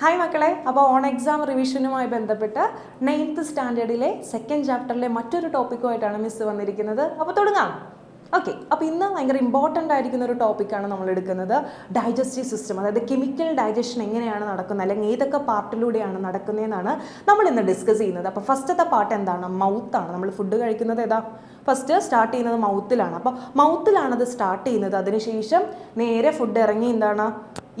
Hi മക്കളെ. അപ്പോൾ on exam റിവിഷനുമായി ബന്ധപ്പെട്ട് നയൻത്ത് സ്റ്റാൻഡേർഡിലെ സെക്കൻഡ് ചാപ്റ്ററിലെ മറ്റൊരു ടോപ്പിക്കുമായിട്ടാണ് മിസ് വന്നിരിക്കുന്നത്. അപ്പോൾ തുടങ്ങാം. ഓക്കെ അപ്പോൾ ഇന്ന് ഭയങ്കര ഇമ്പോർട്ടന്റ് ആയിരിക്കുന്ന ഒരു ടോപ്പിക്കാണ് നമ്മൾ എടുക്കുന്നത്. ഡൈജസ്റ്റീവ് സിസ്റ്റം അതായത് കെമിക്കൽ ഡൈജഷൻ എങ്ങനെയാണ് നടക്കുന്നത് അല്ലെങ്കിൽ ഏതൊക്കെ പാർട്ടിലൂടെയാണ് നടക്കുന്നതെന്നാണ് നമ്മൾ ഇന്ന് ഡിസ്കസ് ചെയ്യുന്നത്. അപ്പോൾ ഫസ്റ്റത്തെ പാർട്ട് എന്താണ്? മൗത്താണ്. നമ്മൾ ഫുഡ് കഴിക്കുന്നത് ഏതാ? ഫസ്റ്റ് സ്റ്റാർട്ട് ചെയ്യുന്നത് മൗത്തിലാണ് അപ്പോൾ മൗത്തിലാണത് സ്റ്റാർട്ട് ചെയ്യുന്നത്. അതിനുശേഷം നേരെ ഫുഡ് ഇറങ്ങി എന്താണ്?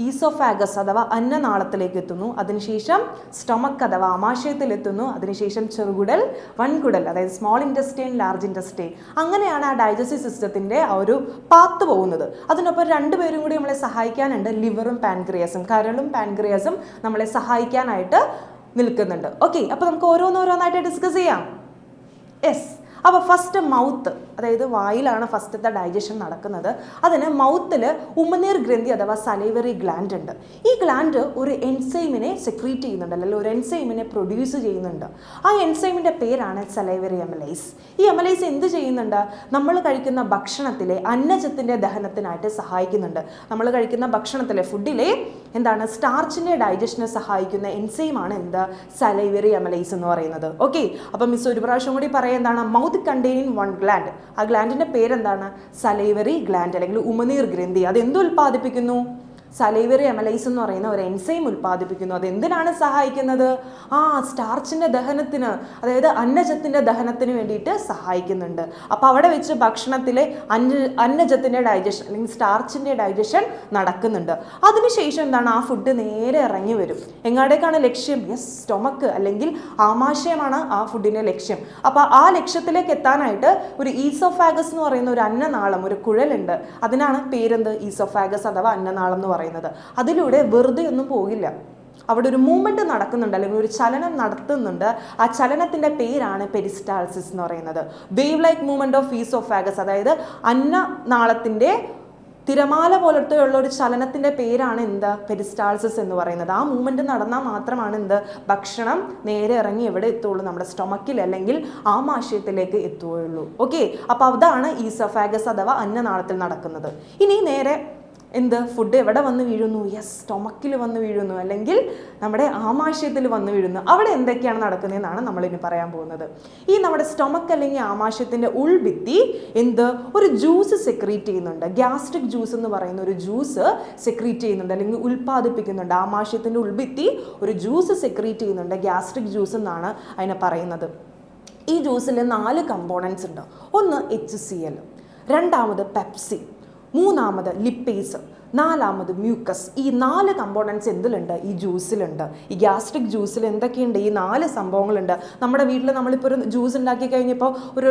ഈസോഫാഗസ് അഥവാ അന്നനാളത്തിലേക്ക് എത്തുന്നു അതിനുശേഷം സ്റ്റൊമക്ക് അഥവാ ആമാശയത്തിലെത്തുന്നു. അതിനുശേഷം ചെറുകുടൽ വൻകുടൽ അതായത് സ്മോൾ ഇന്റസ്റ്റൈൻ ലാർജ് ഇന്റസ്റ്റൈൻ അങ്ങനെയാണ് ആ ഡൈജസ്റ്റീവ് സിസ്റ്റത്തിന്റെ ആ ഒരു പാത്ത് പോകുന്നത്. അതിനൊപ്പം രണ്ടുപേരും കൂടി നമ്മളെ സഹായിക്കാനുണ്ട്. ലിവറും പാൻക്രിയാസും കരളും പാൻക്രിയാസും നമ്മളെ സഹായിക്കാനായിട്ട് നിൽക്കുന്നുണ്ട്. ഓക്കെ അപ്പോൾ നമുക്ക് ഓരോന്നോരോന്നായിട്ട് ഡിസ്കസ് ചെയ്യാം. യെസ് അപ്പോൾ ഫസ്റ്റ് മൗത്ത് അതായത് വായിലാണ് ഫസ്റ്റത്തെ ഡൈജഷൻ നടക്കുന്നത്. അതിന് മൗത്തിൽ ഉമനീർ ഗ്രന്ഥി അഥവാ സലൈവറി ഗ്ലാൻഡ് ഉണ്ട്. ഈ ഗ്ലാൻഡ് ഒരു എൻസൈമിനെ സെക്രീറ്റ് ചെയ്യുന്നുണ്ട് അല്ലെങ്കിൽ ഒരു എൻസൈമിനെ പ്രൊഡ്യൂസ് ചെയ്യുന്നുണ്ട്. ആ എൻസൈമിന്റെ പേരാണ് സലൈവറി എമലൈസ് ഈ എമലൈസ് എന്ത് ചെയ്യുന്നുണ്ട്? നമ്മൾ കഴിക്കുന്ന ഭക്ഷണത്തിലെ അന്നജത്തിന്റെ ദഹനത്തിനായിട്ട് സഹായിക്കുന്നുണ്ട്. നമ്മൾ കഴിക്കുന്ന ഭക്ഷണത്തിലെ ഫുഡിലെ എന്താണ്? സ്റ്റാർച്ചിന്റെ ഡൈജഷനെ സഹായിക്കുന്ന എൻസൈമാണ് എന്ത്? സലൈവറി എമലൈസ് എന്ന് പറയുന്നത്. ഓക്കെ അപ്പം മിസ് ഒരു പ്രാവശ്യം കൂടി പറയാം എന്താണ്? മൗത്ത് കണ്ടെയ്നിങ് വൺ ഗ്ലാൻഡ് ആ ഗ്ലാൻഡിന്റെ പേരെന്താണ്? സലൈവറി ഗ്ലാൻഡ് അല്ലെങ്കിൽ ഉമനീർ ഗ്രന്ഥി. അത് എന്ത് ഉൽപ്പാദിപ്പിക്കുന്നു? സലൈവറി എമലൈസ് എന്ന് പറയുന്ന ഒരു എൻസൈം ഉൽപ്പാദിപ്പിക്കുന്നു. അത് എന്തിനാണ് സഹായിക്കുന്നത്? ആ സ്റ്റാർച്ചിന്റെ ദഹനത്തിന് അതായത് അന്നജത്തിന്റെ ദഹനത്തിന് വേണ്ടിയിട്ട് സഹായിക്കുന്നുണ്ട്. അപ്പോൾ അവിടെ വെച്ച് ഭക്ഷണത്തിലെ അന്ന അന്നജത്തിന്റെ ഡൈജഷൻ അല്ലെങ്കിൽ സ്റ്റാർച്ചിന്റെ ഡൈജഷൻ നടക്കുന്നുണ്ട്. അതിനുശേഷം എന്താണ്? ആ ഫുഡ് നേരെ ഇറങ്ങി വരും. എങ്ങാടേക്കാണ് ലക്ഷ്യം? യെസ് സ്റ്റൊമക്ക് അല്ലെങ്കിൽ ആമാശയമാണ് ആ ഫുഡിന്റെ ലക്ഷ്യം. അപ്പോൾ ആ ലക്ഷ്യത്തിലേക്ക് എത്താനായിട്ട് ഒരു ഈസോഫാഗസ് എന്ന് പറയുന്ന ഒരു അന്നനാളം ഒരു കുഴലുണ്ട്. അതിനാണ് പേരെന്ത്? ഈസോഫാഗസ് അഥവാ അന്നനാളം എന്ന് പറയുന്നത്. അതിലൂടെ വെറുതെ ഒന്നും പോകില്ല. അവിടെ ഒരു മൂവ്മെന്റ് നടക്കുന്നുണ്ട് അല്ലെങ്കിൽ ഒരു ചലനം നടത്തുന്നുണ്ട്. ആ ചലനത്തിന്റെ പേരാണ് പെരിസ്റ്റാൾസിസ് എന്ന് പറയുന്നത്. Wave like movement of oesophagus അതായത് അന്നനാളത്തിന്റെ തിരമാല പോലത്തെ ഉള്ള ഒരു ചലനത്തിന്റെ പേരാണ് എന്ത്? പെരിസ്റ്റാൾസിസ് എന്ന് പറയുന്നത്. ആ മൂവ്മെന്റ് നടന്നാൽ മാത്രമാണ് എന്ത്? ഭക്ഷണം നേരെ ഇറങ്ങി എവിടെ എത്തുള്ളൂ? നമ്മുടെ സ്റ്റൊമക്കിൽ അല്ലെങ്കിൽ ആമാശയത്തിലേക്ക് എത്തുകയുള്ളൂ. ഓക്കെ അപ്പോൾ അതാണ് ഈസോഫാഗസ് അഥവാ അന്നനാളത്തിൽ നടക്കുന്നത്. ഇനി നേരെ എന്ത്? ഫുഡ് എവിടെ വന്ന് വീഴുന്നു? യെസ് സ്റ്റൊമക്കിൽ വന്ന് വീഴുന്നു. അല്ലെങ്കിൽ നമ്മുടെ ആമാശയത്തിൽ വന്ന് വീഴുന്നു. അവിടെ എന്തൊക്കെയാണ് നടക്കുന്നതെന്നാണ് നമ്മൾ ഇനി പറയാൻ പോകുന്നത്. ഈ നമ്മുടെ സ്റ്റൊമക്ക് അല്ലെങ്കിൽ ആമാശയത്തിന്റെ ഉൾഭിത്തി എന്ത്? ഒരു ജ്യൂസ് സെക്രീറ്റ് ചെയ്യുന്നുണ്ട്. ഗ്യാസ്ട്രിക് ജ്യൂസ് എന്ന് പറയുന്ന ഒരു ജ്യൂസ് സെക്രീറ്റ് ചെയ്യുന്നുണ്ട്. അല്ലെങ്കിൽ ഉൽപ്പാദിപ്പിക്കുന്നുണ്ട്. ആമാശയത്തിന്റെ ഉൾഭിത്തി ഒരു ജ്യൂസ് സെക്രീറ്റ് ചെയ്യുന്നുണ്ട്. ഗ്യാസ്ട്രിക് ജ്യൂസ് എന്നാണ് അതിനെ പറയുന്നത്. ഈ ജ്യൂസിൽ നാല് കമ്പോണൻസ് ഉണ്ട്. ഒന്ന് എച്ച് സി എൽ രണ്ടാമത് പെപ്സി മൂന്നാമത് ലിപ്പേസ് നാലാമത് മ്യൂക്കസ് ഈ നാല് കമ്പോണൻസ് എന്തിലുണ്ട്? ഈ ജ്യൂസിലുണ്ട് ഈ ഗ്യാസ്ട്രിക് ജ്യൂസിൽ എന്തൊക്കെയുണ്ട്? ഈ നാല് സംഭവങ്ങളുണ്ട്. നമ്മുടെ വീട്ടിൽ നമ്മളിപ്പോൾ ഒരു ജ്യൂസ് ഉണ്ടാക്കി കഴിഞ്ഞപ്പോൾ ഒരു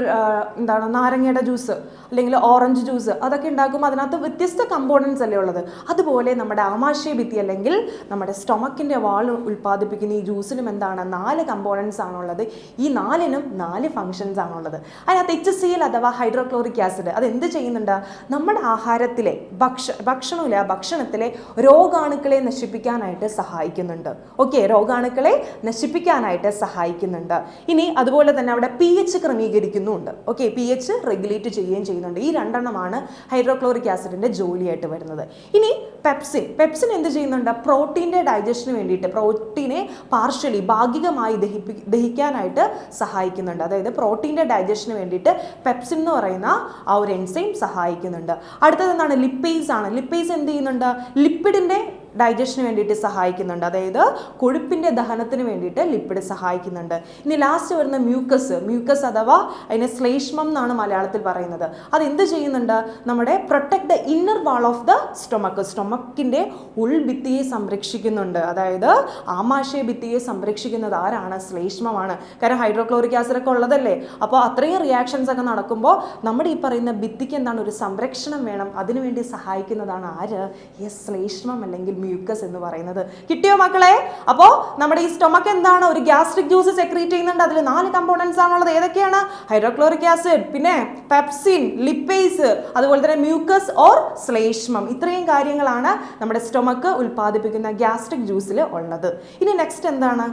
എന്താണ് നാരങ്ങയുടെ ജ്യൂസ് അല്ലെങ്കിൽ ഓറഞ്ച് ജ്യൂസ് അതൊക്കെ ഉണ്ടാക്കുമ്പോൾ അതിനകത്ത് വ്യത്യസ്ത കമ്പോണൻസ് അല്ലേ ഉള്ളത്? അതുപോലെ നമ്മുടെ ആമാശയ ഭിത്തി അല്ലെങ്കിൽ നമ്മുടെ സ്റ്റൊമക്കിന്റെ വാൾ ഉൽപ്പാദിപ്പിക്കുന്ന ഈ ജ്യൂസിനും എന്താണ്? നാല് കമ്പോണൻസ് ആണുള്ളത്. ഈ നാലിനും നാല് ഫങ്ഷൻസ് ആണുള്ളത്. അതിനകത്ത് എച്ച് സി എൽ അഥവാ ഹൈഡ്രോക്ലോറിക് ആസിഡ് അത് എന്ത് ചെയ്യുന്നുണ്ട്? നമ്മുടെ ആഹാരത്തിലെ ഭക്ഷ ഭക്ഷണമില്ല ആ ഭക്ഷണത്തിലെ രോഗാണുക്കളെ നശിപ്പിക്കാനായിട്ട് സഹായിക്കുന്നുണ്ട്. ഓക്കെ രോഗാണുക്കളെ നശിപ്പിക്കാനായിട്ട് സഹായിക്കുന്നുണ്ട്. ഇനി അതുപോലെ തന്നെ അവിടെ പി എച്ച് ക്രമീകരിക്കുന്നുമുണ്ട് ഓക്കെ പി എച്ച് റെഗുലേറ്റ് ചെയ്യുകയും ചെയ്യുന്നുണ്ട്. ഈ രണ്ടെണ്ണമാണ് ഹൈഡ്രോക്ലോറിക് ആസിഡിന്റെ ജോലിയായിട്ട് വരുന്നത്. ഇനി പെപ്സിൻ പെപ്സിൻ എന്ത് ചെയ്യുന്നുണ്ട്? പ്രോട്ടീന്റെ ഡൈജഷന് വേണ്ടിയിട്ട് പ്രോട്ടീനെ പാർഷ്യലി ഭാഗികമായി ദഹിപ്പി ദഹിക്കാനായിട്ട് സഹായിക്കുന്നുണ്ട്. അതായത് പ്രോട്ടീന്റെ ഡൈജഷന് വേണ്ടിയിട്ട് പെപ്സിൻ എന്ന് പറയുന്ന ആ ഒരു എൻസൈം സഹായിക്കുന്നുണ്ട്. അടുത്തത് എന്താണ്? ലിപ്പേസ് ആണ്. ലിപ്പേസ് എന്ത് ചെയ്യുന്നുണ്ട്? ലിപ്പിഡിന്റെ ഡൈജഷന് വേണ്ടിയിട്ട് സഹായിക്കുന്നുണ്ട്. അതായത് കൊഴുപ്പിന്റെ ദഹനത്തിന് വേണ്ടിയിട്ട് ലിപ്പിഡ് സഹായിക്കുന്നുണ്ട്. ഇനി ലാസ്റ്റ് വരുന്ന മ്യൂക്കസ് മ്യൂക്കസ് അഥവാ അതിനെ ശ്ലേഷ്മം എന്നാണ് മലയാളത്തിൽ പറയുന്നത്. അത് ചെയ്യുന്നുണ്ട്? നമ്മുടെ protect the inner wall of the stomach സ്റ്റൊമക്കിന്റെ ഉൾഭിത്തിയെ സംരക്ഷിക്കുന്നുണ്ട്. അതായത് ആമാശയ ഭിത്തിയെ സംരക്ഷിക്കുന്നത് ആരാണ്? ശ്ലേഷ്മമാണ്. കാരണം ഹൈഡ്രോക്ലോറിക് ആസിഡ് ഒക്കെ ഉള്ളതല്ലേ? അപ്പോൾ അത്രയും റിയാക്ഷൻസ് ഒക്കെ നടക്കുമ്പോൾ നമ്മുടെ ഈ പറയുന്ന ഭിത്തിക്ക് എന്താണ് ഒരു സംരക്ഷണം വേണം. അതിനുവേണ്ടി സഹായിക്കുന്നതാണ് ആര്? ഈ ശ്ലേഷ്മം അല്ലെങ്കിൽ മ്യൂക്കസ് എന്ന് പറയുന്നത്. കിട്ടിയോ മക്കളെ? അപ്പോ നമ്മുടെ ഈ സ്റ്റൊമക്ക് എന്താണ്? ഒരു ഗ്യാസ്ട്രിക് ജ്യൂസ് സെക്രീറ്റ് ചെയ്യുന്നുണ്ട്. അതിൽ നാല് കമ്പോണൻസ് ആണുള്ളത്. ഏതൊക്കെയാണ്? ഹൈഡ്രോക്ലോറിക് ആസിഡ് പിന്നെ പെപ്സിൻ ലിപ്പേസ് അതുപോലെ തന്നെ മ്യൂക്കസ് ഓർ ശ്ലേഷ്മം. ഇത്രയും കാര്യങ്ങളാണ് നമ്മുടെ സ്റ്റൊമക്ക് ഉൽപ്പാദിപ്പിക്കുന്ന ഗ്യാസ്ട്രിക് ജ്യൂസിൽ ഉള്ളത്. ഇനി നെക്സ്റ്റ് എന്താണ്?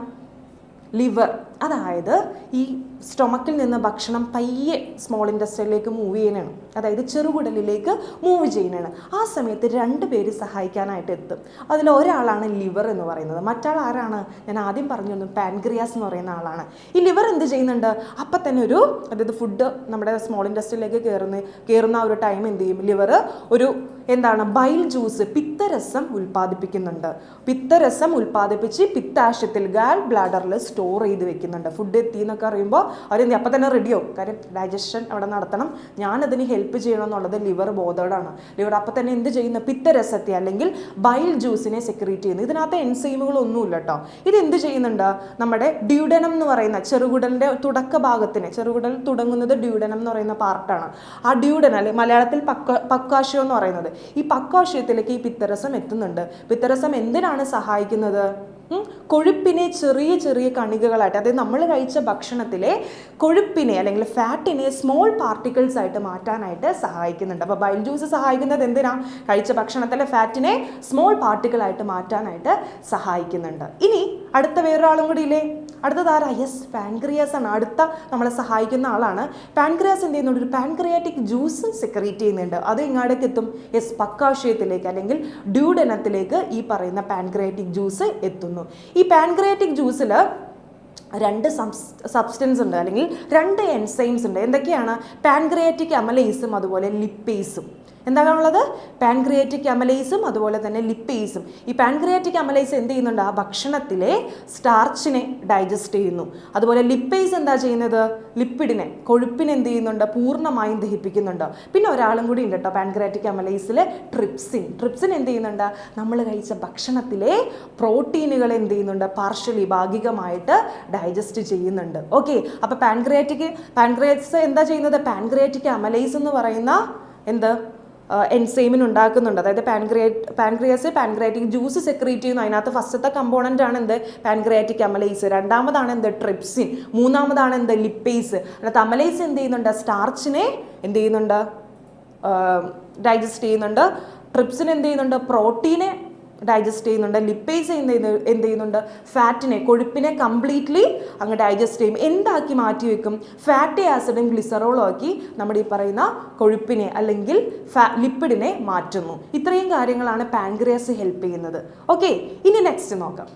ലിവർ അതായത് ഈ സ്റ്റൊമക്കിൽ നിന്ന് ഭക്ഷണം പയ്യെ സ്മോൾ ഇൻഡസ്ട്രിയിലേക്ക് മൂവ് ചെയ്യണതാണ് അതായത് ചെറുകുടലിലേക്ക് മൂവ് ചെയ്യുന്നതാണ്. ആ സമയത്ത് രണ്ട് പേര് സഹായിക്കാനായിട്ട് എത്തും. അതിൽ ഒരാളാണ് ലിവർ എന്ന് പറയുന്നത്. മറ്റാൾ ആരാണ്? ഞാൻ ആദ്യം പറഞ്ഞു തന്നു പാൻക്രിയാസ് എന്ന് പറയുന്ന ആളാണ്. ഈ ലിവർ എന്ത് ചെയ്യുന്നുണ്ട്? അപ്പം തന്നെ ഒരു അതായത് ഫുഡ് നമ്മുടെ സ്മോൾ ഇൻഡസ്ട്രിയിലേക്ക് കയറുന്ന കയറുന്ന ആ ഒരു ടൈം എന്ത് ചെയ്യും? ലിവർ ഒരു എന്താണ്? ബൈൽ ജ്യൂസ് പിത്തരസം ഉൽപ്പാദിപ്പിക്കുന്നുണ്ട്. പിത്തരസം ഉൽപ്പാദിപ്പിച്ച് പിത്താശത്തിൽ ഗാൽ ബ്ലാഡറിൽ സ്റ്റോർ ചെയ്ത് വെക്കുന്നുണ്ട്. ഫുഡ് എത്തി എന്നൊക്കെ അറിയുമ്പോൾ അവർ അപ്പം തന്നെ റെഡിയാവും കാര്യം ഡൈജഷൻ അവിടെ നടത്തണം. ഞാനതിന് ഹെൽപ്പ് ചെയ്യണം എന്നുള്ളത് ലിവർ ബോധേഡാണ് ലിവർ അപ്പം തന്നെ എന്ത് ചെയ്യുന്ന? പിത്തരസത്തെ അല്ലെങ്കിൽ ബൈൽ ജ്യൂസിനെ സെക്രീറ്റ് ചെയ്യുന്നു. ഇതിനകത്ത് എൻസൈമുകളൊന്നുമില്ല കേട്ടോ ഇത് എന്ത് ചെയ്യുന്നുണ്ട്? നമ്മുടെ ഡ്യൂഡനം എന്ന് പറയുന്ന ചെറുകുടലിന്റെ തുടക്ക ഭാഗത്തിന് ചെറുകുടൽ തുടങ്ങുന്നത് ഡ്യൂഡനം എന്ന് പറയുന്ന പാർട്ടാണ് ആ ഡ്യൂഡൻ അല്ലെങ്കിൽ മലയാളത്തിൽ പക്ക എന്ന് പറയുന്നത്. ഈ പക്കാശയത്തിലേക്ക് ഈ പിത്തരസം എത്തുന്നുണ്ട്. പിത്തരസം എന്തിനാണ് സഹായിക്കുന്നത്? കൊഴുപ്പിനെ ചെറിയ ചെറിയ കണികകളായിട്ട് അതായത് നമ്മൾ കഴിച്ച ഭക്ഷണത്തിലെ കൊഴുപ്പിനെ അല്ലെങ്കിൽ ഫാറ്റിനെ സ്മോൾ പാർട്ടിക്കിൾസ് ആയിട്ട് മാറ്റാനായിട്ട് സഹായിക്കുന്നുണ്ട്. അപ്പോൾ ബൈൽ ജ്യൂസ് സഹായിക്കുന്നത് എന്തിനാ? കഴിച്ച ഭക്ഷണത്തിലെ ഫാറ്റിനെ സ്മോൾ പാർട്ടിക്കിളായിട്ട് മാറ്റാനായിട്ട് സഹായിക്കുന്നുണ്ട്. ഇനി അടുത്ത വേറൊരാളും കൂടി ഇല്ലേ? അടുത്തത് ആരാ യെസ് പാൻക്രിയാസ് ആണ്. അടുത്ത നമ്മളെ സഹായിക്കുന്ന ആളാണ്. പാൻക്രിയാസ് എന്ത് ചെയ്യുന്നുണ്ട്? ഒരു പാൻക്രിയാറ്റിക് ജ്യൂസ് സെക്രീറ്റ് ചെയ്യുന്നുണ്ട്. അത് ഇങ്ങോട്ടേക്ക് എത്തും? യെസ് പക്കാശയത്തിലേക്ക് അല്ലെങ്കിൽ ഡ്യൂഡനത്തിലേക്ക് ഈ പറയുന്ന പാൻക്രിയാറ്റിക് ജ്യൂസ് എത്തുന്നു. ഈ പാൻക്രിയാറ്റിക് ജ്യൂസിൽ രണ്ട് സബ്സ്റ്റൻസ് ഉണ്ട്. അല്ലെങ്കിൽ രണ്ട് എൻസൈംസ് ഉണ്ട്. എന്തൊക്കെയാണ്? പാൻക്രിയാറ്റിക് അമലേസും അതുപോലെ ലിപ്പേസും എന്താണുള്ളത്? പാൻക്രിയേറ്റിക് അമലൈസും അതുപോലെ തന്നെ ലിപ്പേസും ഈ പാൻക്രിയേറ്റിക് അമലൈസ് എന്ത് ചെയ്യുന്നുണ്ട്? ആ ഭക്ഷണത്തിലെ സ്റ്റാർച്ചിനെ ഡൈജസ്റ്റ് ചെയ്യുന്നു. അതുപോലെ ലിപ്പേസ് എന്താ ചെയ്യുന്നത്? ലിപ്പിഡിനെ കൊഴുപ്പിനെ എന്ത് ചെയ്യുന്നുണ്ട്? പൂർണമായും ദഹിപ്പിക്കുന്നുണ്ട്. പിന്നെ ഒരാളും കൂടി ഉണ്ട് കേട്ടോ പാൻക്രിയാറ്റിക് അമലൈസിലെ ട്രിപ്സിൻ ട്രിപ്സിൻ എന്ത് ചെയ്യുന്നുണ്ട്? നമ്മൾ കഴിച്ച ഭക്ഷണത്തിലെ പ്രോട്ടീനുകൾ എന്ത് ചെയ്യുന്നുണ്ട്? പാർഷ്യലി ഭാഗികമായിട്ട് ഡൈജസ്റ്റ് ചെയ്യുന്നുണ്ട്. ഓക്കെ അപ്പോൾ പാൻക്രിയാറ്റിക് പാൻക്രിയാറ്റ്സ് എന്താ ചെയ്യുന്നത്? പാൻക്രിയാറ്റിക് അമലൈസ് എന്ന് പറയുന്ന എന്ത്? എൻസൈമിന് ഉണ്ടാക്കുന്നുണ്ട്. അതായത് പാൻക്രിയേറ്റ് പാൻക്രിയാസ് പാൻക്രിയാറ്റിക് ജ്യൂസ് സെക്രീറ്റ് ചെയ്യുന്നു അതിനകത്ത് ഫസ്റ്റത്തെ കമ്പോണന്റ് ആണ് എന്ത്? പാൻക്രിയാറ്റിക് അമലൈസ് രണ്ടാമതാണ് എന്ത്? ട്രിപ്സിൻ മൂന്നാമതാണ് എന്ത്? ലിപ്പേസ് അതിനകത്ത് അമലൈസ് എന്ത് ചെയ്യുന്നുണ്ട്? സ്റ്റാർച്ചിനെ എന്ത് ചെയ്യുന്നുണ്ട്? ഡൈജസ്റ്റ് ചെയ്യുന്നുണ്ട്. ട്രിപ്സിന് എന്ത് ചെയ്യുന്നുണ്ട്? പ്രോട്ടീനെ ഡൈജസ്റ്റ് ചെയ്യുന്നുണ്ട് ലിപ്പേസ് എന്ത് എന്ത് ചെയ്യുന്നുണ്ട്? ഫാറ്റിനെ കൊഴുപ്പിനെ കംപ്ലീറ്റ്ലി അങ്ങ് ഡൈജസ്റ്റ് ചെയ്യും. എന്താക്കി മാറ്റി വെക്കും? ഫാറ്റി ആസിഡും ഗ്ലിസറോളും ആക്കി നമ്മുടെ ഈ പറയുന്ന കൊഴുപ്പിനെ അല്ലെങ്കിൽ ഫാ ലിപ്പിഡിനെ മാറ്റുന്നു. ഇത്രയും കാര്യങ്ങളാണ് പാൻക്രിയാസ് ഹെൽപ്പ് ചെയ്യുന്നത്. ഓക്കെ ഇനി നെക്സ്റ്റ് നോക്കാം.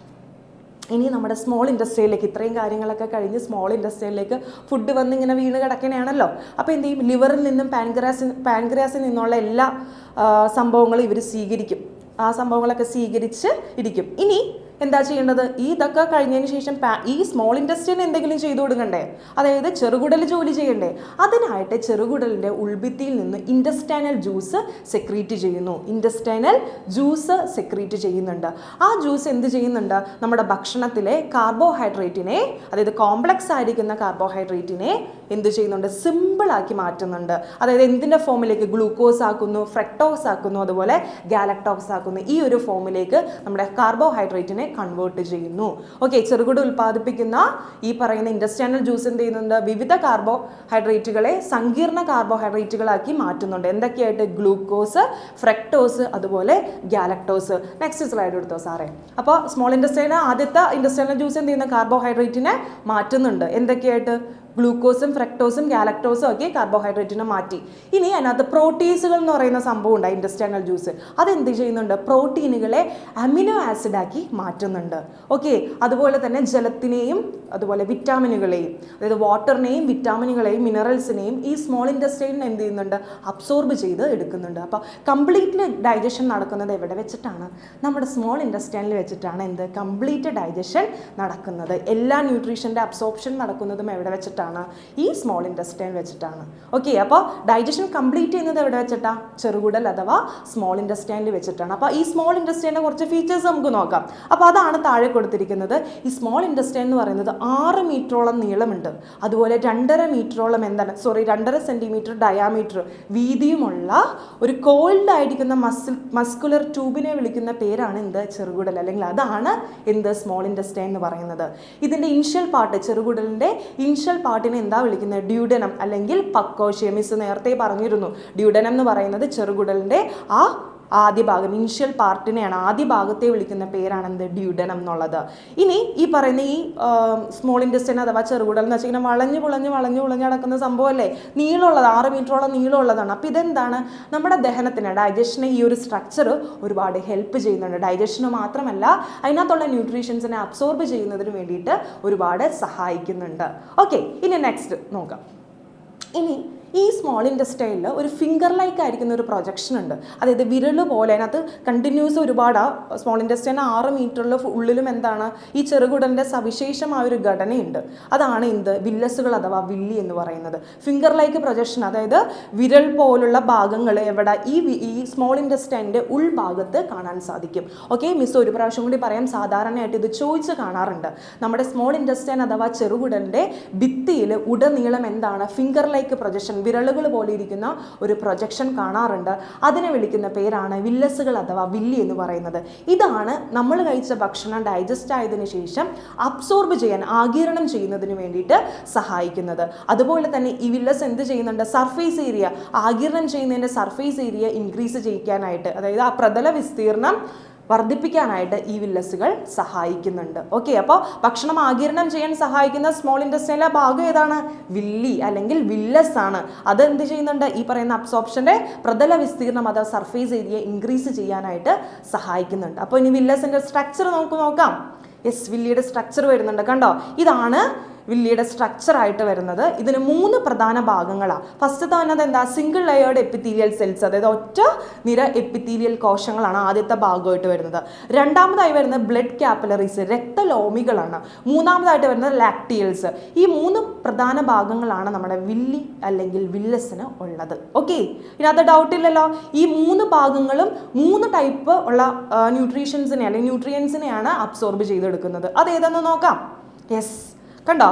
ഇനി നമ്മുടെ സ്മോൾ ഇൻഡസ്ട്രിയിലേക്ക് ഇത്രയും കാര്യങ്ങളൊക്കെ കഴിഞ്ഞ് സ്മോൾ ഇൻഡസ്ട്രിയിലേക്ക് ഫുഡ് വന്ന് ഇങ്ങനെ വീണ് കിടക്കണയാണല്ലോ. അപ്പോൾ എന്ത് ചെയ്യും? ലിവറിൽ നിന്നും പാൻക്രാസിൽ പാൻക്രാസിൽ നിന്നുള്ള എല്ലാ സംഭവങ്ങളും ഇവർ സ്വീകരിക്കും. ആ സംഭവങ്ങളൊക്കെ സ്വീകരിച്ച് ഇരിക്കും. ഇനി എന്താ ചെയ്യേണ്ടത്? ഈ ഇതൊക്കെ കഴിഞ്ഞതിന് ശേഷം ഈ സ്മോൾ ഇൻഡസ്ട്രിയിൽ എന്തെങ്കിലും ചെയ്തു കൊടുക്കണ്ടേ? അതായത് ചെറുകുടൽ ജോലി ചെയ്യണ്ടേ? അതിനായിട്ട് ചെറുകുടലിന്റെ ഉൾഭിത്തിയിൽ നിന്ന് ഇൻഡസ്റ്റൈനൽ ജ്യൂസ് സെക്രീറ്റ് ചെയ്യുന്നു. ഇൻഡസ്റ്റൈനൽ ജ്യൂസ് സെക്രീറ്റ് ചെയ്യുന്നുണ്ട്. ആ ജ്യൂസ് എന്ത് ചെയ്യുന്നുണ്ട്? നമ്മുടെ ഭക്ഷണത്തിലെ കാർബോഹൈഡ്രേറ്റിനെ അതായത് കോംപ്ലക്സ് ആയിരിക്കുന്ന കാർബോഹൈഡ്രേറ്റിനെ എന്ത് ചെയ്യുന്നുണ്ട്? സിമ്പിളാക്കി മാറ്റുന്നുണ്ട്. അതായത് എന്തിന്റെ ഫോമിലേക്ക് ഗ്ലൂക്കോസ് ആക്കുന്നു ഫ്രക്ടോസ് ആക്കുന്നു അതുപോലെ ഗാലക്ടോക്സ് ആക്കുന്നു. ഈ ഒരു ഫോമിലേക്ക് നമ്മുടെ കാർബോഹൈഡ്രേറ്റിനെ കൺവേർട്ട് ചെയ്യുന്നു. ഓക്കെ ചെറുകുട ഉൽപ്പാദിപ്പിക്കുന്ന ഈ പറയുന്ന ഇൻഡസ്ട്രിയൽ ജ്യൂസ് എന്ത് ചെയ്യുന്നുണ്ട്? വിവിധ കാർബോഹൈഡ്രേറ്റുകളെ സങ്കീർണ കാർബോഹൈഡ്രേറ്റുകളാക്കി മാറ്റുന്നുണ്ട്. എന്തൊക്കെയായിട്ട്? ഗ്ലൂക്കോസ് ഫ്രക്ടോസ് അതുപോലെ ഗാലക്ടോസ് നെക്സ്റ്റ് സ്ലൈഡ് എടുത്തോ സാറേ. അപ്പോൾ സ്മോൾ ഇൻഡസ്ട്രിയിലെ ആദ്യത്തെ ഇൻഡസ്ട്രിയൽ ജ്യൂസ് എന്ത് ചെയ്യുന്ന? കാർബോഹൈഡ്രേറ്റിനെ മാറ്റുന്നുണ്ട്. എന്തൊക്കെയായിട്ട്? ഗ്ലൂക്കോസും ഫ്രക്ടോസും ഗാലക്ടോസും ഒക്കെ കാർബോഹൈഡ്രേറ്റിനെ മാറ്റി. ഇനി അതിനകത്ത് പ്രോട്ടീൻസുകൾ എന്ന് പറയുന്ന സംഭവം ഉണ്ട്? Industrial juice. അതെന്ത് ചെയ്യുന്നുണ്ട്? പ്രോട്ടീനുകളെ അമിനോ ആസിഡാക്കി മാറ്റുന്നുണ്ട്. ഓക്കെ? അതുപോലെ തന്നെ ജലത്തിനെയും അതുപോലെ വിറ്റാമിനുകളെയും അതായത് വാട്ടറിനെയും വിറ്റാമിനുകളെയും മിനറൽസിനെയും ഈ സ്മോൾ ഇൻഡസ്ട്രീനെ എന്ത് ചെയ്യുന്നുണ്ട്? അബ്സോർബ് ചെയ്ത് എടുക്കുന്നുണ്ട്. അപ്പോൾ കംപ്ലീറ്റ്ലി ഡൈജഷൻ നടക്കുന്നത് എവിടെ വെച്ചിട്ടാണ്? നമ്മുടെ സ്മോൾ ഇൻഡസ്ട്രീനിൽ വെച്ചിട്ടാണ് എന്ത്? കംപ്ലീറ്റ് ഡൈജഷൻ നടക്കുന്നത്. എല്ലാ ന്യൂട്രീഷന്റെ അബ്സോർപ്ഷൻ നടക്കുന്നതും എവിടെ വെച്ചിട്ടാണ്? ഈ സ്മോൾ ഇന്റസ്റ്റൈൻ വെച്ചിട്ടാണ്. ഓക്കെ അപ്പോൾ ഡൈജഷൻ കംപ്ലീറ്റ് ചെയ്യുന്നത് എവിടെ വെച്ചിട്ടാണ് ചെറുകുടൽ അഥവാ സ്മോൾ ഇന്റസ്റ്റൈനിൽ വെച്ചിട്ടാണ്. അപ്പോൾ ഈ സ്മോൾ ഇൻഡസ്ട്രിയുടെ കുറച്ച് ഫീച്ചേഴ്സ് നമുക്ക് നോക്കാം. അപ്പോൾ അതാണ് താഴെ കൊടുത്തിരിക്കുന്നത്. ഈ സ്മോൾ ഇൻഡസ്റ്റൈൻ എന്ന് പറയുന്നത് ആറ് മീറ്ററോളം നീളമുണ്ട്. അതുപോലെ രണ്ടര മീറ്ററോളം എന്താണ്? സോറി രണ്ടര സെന്റിമീറ്റർ ഡയാമീറ്റർ വീതിയുമുള്ള ഒരു കോൾഡ് ആയിരിക്കുന്ന മസിൽ മസ്കുലർ ട്യൂബിനെ വിളിക്കുന്ന പേരാണ് എന്ത്? ചെറുകുടൽ. അല്ലെങ്കിൽ അതാണ് എന്ത്? സ്മോൾ ഇൻഡസ്റ്റൈൻ എന്ന് പറയുന്നത്. ഇതിന്റെ ഇൻഷ്യൽ പാർട്ട് ചെറുകുടലിന്റെ ഇൻഷ്യൽ പാർട്ടിനെ എന്താ വിളിക്കുന്നത്? ഡ്യൂഡനം അല്ലെങ്കിൽ പക്കോഷ്യം മിസ് നേരത്തെ പറഞ്ഞിരുന്നു. ഡ്യൂഡനം എന്ന് പറയുന്നത് ചെറുകുടലിന്റെ ആ ആദ്യ ഭാഗം ഇനിഷ്യൽ പാർട്ടിനെയാണ് ആദ്യ ഭാഗത്തെ വിളിക്കുന്ന പേരാണ് എന്ത് ഡ്യൂഡനം എന്നുള്ളത്. ഇനി ഈ പറയുന്ന ഈ സ്മോൾ ഇൻഡസ്ട്രീൻ അഥവാ ചെറുകുടൽ എന്ന് വെച്ചാൽ ഇങ്ങനെ വളഞ്ഞു പുളഞ്ഞ് വളഞ്ഞു പുളഞ്ഞ് നടക്കുന്ന സംഭവമല്ലേ? നീളമുള്ളത് ആറ് മീറ്ററോളം നീളമുള്ളതാണ്. അപ്പോൾ ഇതെന്താണ്? നമ്മുടെ ദഹനത്തിന് ഡൈജഷന് ഈ ഒരു സ്ട്രക്ചർ ഒരുപാട് ഹെൽപ്പ് ചെയ്യുന്നുണ്ട്. ഡൈജഷന് മാത്രമല്ല അതിനകത്തുള്ള ന്യൂട്രീഷൻസിനെ അബ്സോർബ് ചെയ്യുന്നതിന് വേണ്ടിയിട്ട് ഒരുപാട് സഹായിക്കുന്നുണ്ട്. ഓക്കെ ഇനി നെക്സ്റ്റ് നോക്കാം. ഇനി ഈ സ്മോൾ ഇൻഡസ്ട്രിയിൽ ഒരു ഫിംഗർ ലൈക്ക് ആയിരിക്കുന്ന ഒരു പ്രൊജക്ഷൻ ഉണ്ട്. അതായത് വിരൽ പോലെ അതിനകത്ത് കണ്ടിന്യൂസ് ഒരുപാട് സ്മോൾ ഇൻഡസ്ട്രീന് ആറ് മീറ്ററിൽ ഉള്ളിലും എന്താണ് ഈ ചെറുകുടലിന്റെ സവിശേഷമായ ഒരു ഘടനയുണ്ട്. അതാണ് എന്ത്? വില്ലസുകൾ അഥവാ വില്ലി എന്ന് പറയുന്നത്. ഫിംഗർ ലൈക്ക് പ്രൊജക്ഷൻ അതായത് വിരൽ പോലുള്ള ഭാഗങ്ങൾ എവിടെ ഈ ഈ സ്മോൾ ഇൻഡസ്ട്രിന്റെ ഉൾഭാഗത്ത് കാണാൻ സാധിക്കും. ഓക്കെ മിസ് ഒരു പ്രാവശ്യം കൂടി പറയാം. സാധാരണയായിട്ട് ഇത് ചോദിച്ച് കാണാറുണ്ട്. നമ്മുടെ സ്മോൾ ഇൻഡസ്ട്രിൻ അഥവാ ചെറുകുടലിന്റെ ഭിത്തിയിൽ ഉടനീളം എന്താണ് ഫിംഗർ ലൈക്ക് പ്രൊജക്ഷൻ വിരലുകൾ പോലെ ഇരിക്കുന്ന ഒരു പ്രൊജക്ഷൻ കാണാറുണ്ട്. അതിനെ വിളിക്കുന്ന പേരാണ് വില്ലസുകൾ അഥവാ വില്ലി എന്ന് പറയുന്നത്. ഇതാണ് നമ്മൾ കഴിച്ച ഭക്ഷണം ഡൈജസ്റ്റ് ആയതിനു ശേഷം അബ്സോർബ് ചെയ്യാൻ ആഗിരണം ചെയ്യുന്നതിന് വേണ്ടിയിട്ട് സഹായിക്കുന്നത്. അതുപോലെ തന്നെ ഈ വില്ലസ് എന്ത് ചെയ്യുന്നുണ്ട്? സർഫേസ് ഏരിയ ആഗിരണം ചെയ്യുന്നതിന്റെ സർഫേസ് ഏരിയ ഇൻക്രീസ് ചെയ്യിക്കാനായിട്ട് അതായത് ആ പ്രതല വിസ്തീർണം വർദ്ധിപ്പിക്കാനായിട്ട് ഈ വില്ലസുകൾ സഹായിക്കുന്നുണ്ട്. ഓക്കെ അപ്പോൾ ഭക്ഷണം ആകിരണം ചെയ്യാൻ സഹായിക്കുന്ന സ്മോൾ ഇൻഡസ്ട്രിയിലെ ഭാഗം ഏതാണ്? വില്ലി അല്ലെങ്കിൽ വില്ലസ് ആണ് അത് എന്ത് ചെയ്യുന്നുണ്ട്? ഈ പറയുന്ന അബ്സോപ്ഷന്റെ പ്രതല വിസ്തീർണം അഥവാ സർഫേസ് ഏരിയ ഇൻക്രീസ് ചെയ്യാനായിട്ട് സഹായിക്കുന്നുണ്ട്. അപ്പോൾ ഇനി വില്ലസിന്റെ സ്ട്രക്ചർ നമുക്ക് നോക്കാം. എസ് വില്ലിയുടെ സ്ട്രക്ചർ വരുന്നുണ്ട്. കണ്ടോ? ഇതാണ് വില്ലിയുടെ സ്ട്രക്ചർ ആയിട്ട് വരുന്നത്. ഇതിന് മൂന്ന് പ്രധാന ഭാഗങ്ങളാണ് ഫസ്റ്റ് തന്നത് എന്താ? സിംഗിൾ ലെയേർഡ് എപ്പിത്തീരിയൽ സെൽസ് അതായത് ഒറ്റ നിര എപ്പിത്തീരിയൽ കോശങ്ങളാണ് ആദ്യത്തെ ഭാഗമായിട്ട് വരുന്നത്. രണ്ടാമതായി വരുന്നത് ബ്ലഡ് ക്യാപ്പിലറീസ് രക്തലോമികളാണ്. മൂന്നാമതായിട്ട് വരുന്നത് ലാക്ടിയൽസ് ഈ മൂന്ന് പ്രധാന ഭാഗങ്ങളാണ് നമ്മുടെ വില്ലി അല്ലെങ്കിൽ വില്ലസിന് ഉള്ളത്. ഓക്കെ ഇതിനകത്ത് ഡൗട്ട് ഇല്ലല്ലോ. ഈ മൂന്ന് ഭാഗങ്ങളും മൂന്ന് ടൈപ്പ് ഉള്ള ന്യൂട്രീഷൻസിനെ അല്ലെങ്കിൽ ന്യൂട്രിയൻസിനെയാണ് അബ്സോർബ് ചെയ്തെടുക്കുന്നത്. അത് ഏതെന്ന് നോക്കാം? യെസ് കണ്ടോ?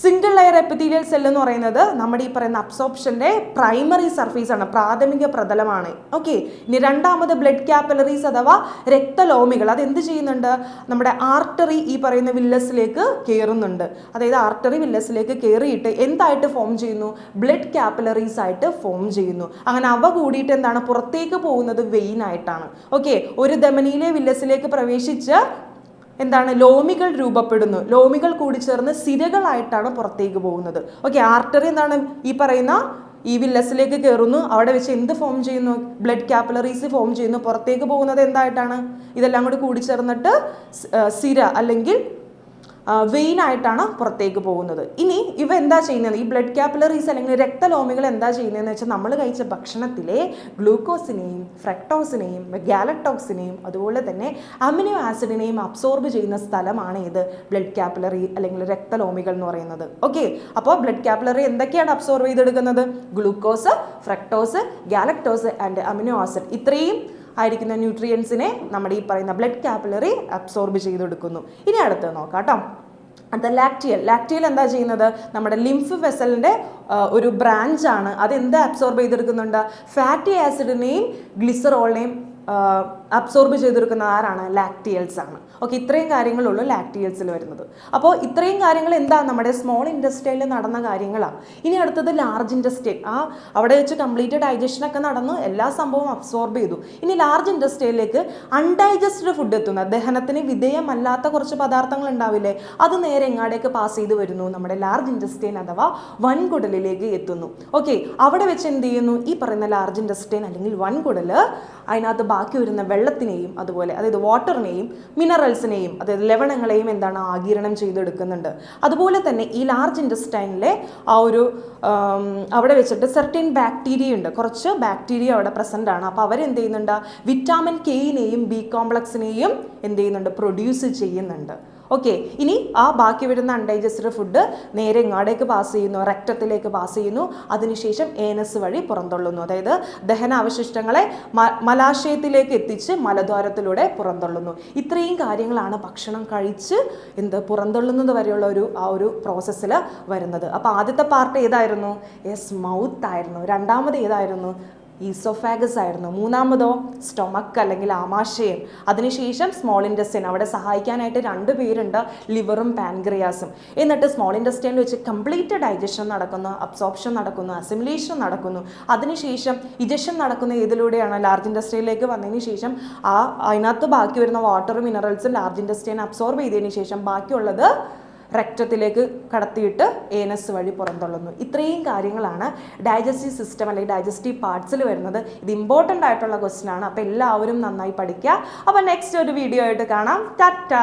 സിംഗിൾ ലെയർ എപ്പിത്തീലിയൽ സെൽ എന്ന് പറയുന്നത് നമ്മുടെ ഈ പറയുന്ന അബ്സോപ്ഷന്റെ പ്രൈമറി സർഫേസ് ആണ് പ്രാഥമിക പ്രതലമാണ്. ഓക്കെ ഇനി രണ്ടാമത് ബ്ലഡ് ക്യാപ്പലറീസ് അഥവാ രക്തലോമികൾ അത് എന്ത് ചെയ്യുന്നുണ്ട്? നമ്മുടെ ആർട്ടറി ഈ പറയുന്ന വില്ലസിലേക്ക് കയറുന്നുണ്ട് അതായത് ആർട്ടറി വില്ലസിലേക്ക് കയറിയിട്ട് എന്തായിട്ട് ഫോം ചെയ്യുന്നു? ബ്ലഡ് ക്യാപ്പലറീസ് ആയിട്ട് ഫോം ചെയ്യുന്നു. അങ്ങനെ അവ കൂടിയിട്ട് എന്താണ്? പുറത്തേക്ക് പോകുന്നത് വെയിൻ ആയിട്ടാണ്. ഓക്കെ ഒരു ധമനിയിലെ വില്ലസിലേക്ക് പ്രവേശിച്ച് എന്താണ് ലോമികൾ രൂപപ്പെടുന്നു. ലോമികൾ കൂടി ചേർന്ന് സിരകളായിട്ടാണ് പുറത്തേക്ക് പോകുന്നത്. ഓക്കെ ആർട്ടറി എന്താണ് ഈ പറയുന്ന? ഈ വില്ലസിലേക്ക് കയറുന്നു അവിടെ വെച്ച് എന്ത് ഫോം ചെയ്യുന്നു? ബ്ലഡ് ക്യാപ്പിലറീസ് ഫോം ചെയ്യുന്നു. പുറത്തേക്ക് പോകുന്നത് എന്തായിട്ടാണ്? ഇതെല്ലാം കൂടി കൂടി ചേർന്നിട്ട് സിര അല്ലെങ്കിൽ വെയിൻ ആയിട്ടാണ് പുറത്തേക്ക് പോകുന്നത്. ഇനി ഇവ എന്താ ചെയ്യുന്നത്? ഈ ബ്ലഡ് ക്യാപ്പിലറീസ് അല്ലെങ്കിൽ രക്തലോമികൾ എന്താ ചെയ്യുന്നതെന്ന് വെച്ചാൽ നമ്മൾ കഴിച്ച ഭക്ഷണത്തിലെ ഗ്ലൂക്കോസിനെയും ഫ്രക്ടോസിനെയും ഗാലക്ടോക്സിനെയും അതുപോലെ തന്നെ അമിനോ ആസിഡിനെയും അബ്സോർബ് ചെയ്യുന്ന സ്ഥലമാണ് ഇത് ബ്ലഡ് ക്യാപ്പിലറി അല്ലെങ്കിൽ രക്തലോമികൾ എന്ന് പറയുന്നത്. ഓക്കെ അപ്പോൾ ബ്ലഡ് ക്യാപ്പിലറി എന്തൊക്കെയാണ് അബ്സോർബ് ചെയ്തെടുക്കുന്നത്? Glucose fructose galactose and amino acid ഇത്രയും ആയിരിക്കുന്ന ന്യൂട്രിയൻസിനെ നമ്മുടെ ഈ പറയുന്ന ബ്ലഡ് കാപ്പിലറി അബ്സോർബ് ചെയ്തെടുക്കുന്നു. ഇനി അടുത്ത് നോക്കാം കേട്ടോ അത് ലാക്ടിയൽ ലാക്ടിയൽ എന്താ ചെയ്യുന്നത്? നമ്മുടെ ലിംഫ് വെസലിന്റെ ഒരു ബ്രാഞ്ചാണ് എന്താ അബ്സോർബ് ചെയ്തെടുക്കുന്നുണ്ട്? ഫാറ്റി ആസിഡിനെയും ഗ്ലിസറോളിനെയും അബ്സോർബ് ചെയ്തെടുക്കുന്ന ആരാണ്? ലാക്ടിയൽസ് ആണ്. ഓക്കെ ഇത്രയും കാര്യങ്ങളുള്ളൂ ലാക്ടിയൽസിൽ വരുന്നത്. അപ്പോൾ ഇത്രയും കാര്യങ്ങൾ എന്താ? നമ്മുടെ സ്മോൾ ഇൻഡസ്ട്രിയിൽ നടന്ന കാര്യങ്ങളാണ് ഇനി അടുത്തത് ലാർജ് ഇൻഡസ്ട്രിയൽ ആ അവിടെ വെച്ച് കംപ്ലീറ്റ് ഡൈജഷൻ ഒക്കെ നടന്നു എല്ലാ സംഭവവും അബ്സോർബ് ചെയ്തു. ഇനി ലാർജ് ഇൻഡസ്ട്രിയിലേക്ക് അൺഡൈജസ്റ്റഡ് ഫുഡ് എത്തുന്ന ദഹനത്തിന് വിധേയമല്ലാത്ത കുറച്ച് പദാർത്ഥങ്ങൾ ഉണ്ടാവില്ലേ? അത് നേരെ എങ്ങാടേക്ക് പാസ് ചെയ്ത് വരുന്നു? നമ്മുടെ ലാർജ് ഇൻഡസ്ട്രിയൻ അഥവാ വൻകുടലിലേക്ക് എത്തുന്നു. ഓക്കെ അവിടെ വെച്ച് എന്ത് ചെയ്യുന്നു? ഈ പറയുന്ന ലാർജ് ഇൻഡസ്ട്രിയൻ അല്ലെങ്കിൽ വൻകുടൽ അതിനകത്ത് ബാക്കി വരുന്ന വെള്ളത്തിനെയും അതുപോലെ അതായത് വാട്ടറിനെയും മിനറൽസിനെയും അതായത് ലവണങ്ങളെയും എന്താണ് ആഗിരണം ചെയ്തെടുക്കുന്നുണ്ട്. അതുപോലെ തന്നെ ഈ ലാർജ് ഇൻഡസ്റ്റൈനിലെ ആ ഒരു അവിടെ വെച്ചിട്ട് സെർട്ടിൻ ബാക്ടീരിയ ഉണ്ട്. കുറച്ച് ബാക്ടീരിയ അവിടെ പ്രസന്റ് ആണ്. അപ്പോൾ അവരെന്ത് ചെയ്യുന്നുണ്ട്? വിറ്റാമിൻ കെയിനെയും ബി കോംപ്ലക്സിനെയും എന്ത് ചെയ്യുന്നുണ്ട്? പ്രൊഡ്യൂസ് ചെയ്യുന്നുണ്ട്. ഓക്കെ ഇനി ആ ബാക്കി വരുന്ന അൺഡൈജസ്റ്റഡ് ഫുഡ് നേരെ ഇങ്ങാടേക്ക് പാസ് ചെയ്യുന്നു രക്തത്തിലേക്ക് പാസ് ചെയ്യുന്നു. അതിനുശേഷം ഏനസ് വഴി പുറന്തള്ളുന്നു. അതായത് ദഹന അവശിഷ്ടങ്ങളെ മലാശയത്തിലേക്ക് എത്തിച്ച് മലദ്വാരത്തിലൂടെ പുറന്തള്ളുന്നു. ഇത്രയും കാര്യങ്ങളാണ് ഭക്ഷണം കഴിച്ച് എന്ത് പുറന്തള്ളുന്നത് വരെയുള്ള ഒരു ആ ഒരു പ്രോസസ്സിൽ വരുന്നത്. അപ്പോൾ ആദ്യത്തെ പാർട്ട് ഏതായിരുന്നു? യെസ് മൗത്ത് ആയിരുന്നു. രണ്ടാമത് ഏതായിരുന്നു? ഈസോഫാഗസ് ആയിരുന്നു. മൂന്നാമതോ സ്റ്റൊമക്ക് അല്ലെങ്കിൽ ആമാശയം. അതിനുശേഷം സ്മോൾ ഇൻഡസ്റ്റൈൻ. അവിടെ സഹായിക്കാനായിട്ട് രണ്ട് പേരുണ്ട് ലിവറും പാൻക്രിയാസും. എന്നിട്ട് സ്മോൾ ഇൻഡസ്റ്റൈനിൽ വെച്ച് കംപ്ലീറ്റ് ഡൈജഷൻ നടക്കുന്നു അബ്സോർപ്ഷൻ നടക്കുന്നു അസിമുലേഷൻ നടക്കുന്നു. അതിനുശേഷം ഇജഷൻ നടക്കുന്ന ഏതിലൂടെയാണ് ലാർജ് ഇൻഡസ്ട്രിയിലേക്ക് വന്നതിന് ശേഷം ആ അതിനകത്ത് ബാക്കി വരുന്ന വാട്ടറും മിനറൽസും ലാർജ് ഇൻഡസ്ട്രീനെ അബ്സോർബ് ചെയ്തതിന് ശേഷം ബാക്കിയുള്ളത് രക്തത്തിലേക്ക് കടത്തിയിട്ട് ഏനസ് വഴി പുറന്തള്ളുന്നു. ഇത്രയും കാര്യങ്ങളാണ് ഡൈജസ്റ്റീവ് സിസ്റ്റം അല്ലെങ്കിൽ ഡൈജസ്റ്റീവ് പാർട്സിൽ വരുന്നത്. ഇത് ഇമ്പോർട്ടന്റ് ആയിട്ടുള്ള ക്വസ്റ്റ്യൻ ആണ്. അപ്പോൾ എല്ലാവരും നന്നായി പഠിക്കുക അപ്പോൾ നെക്സ്റ്റ് ഒരു വീഡിയോ ആയിട്ട് കാണാം. ടാറ്റ!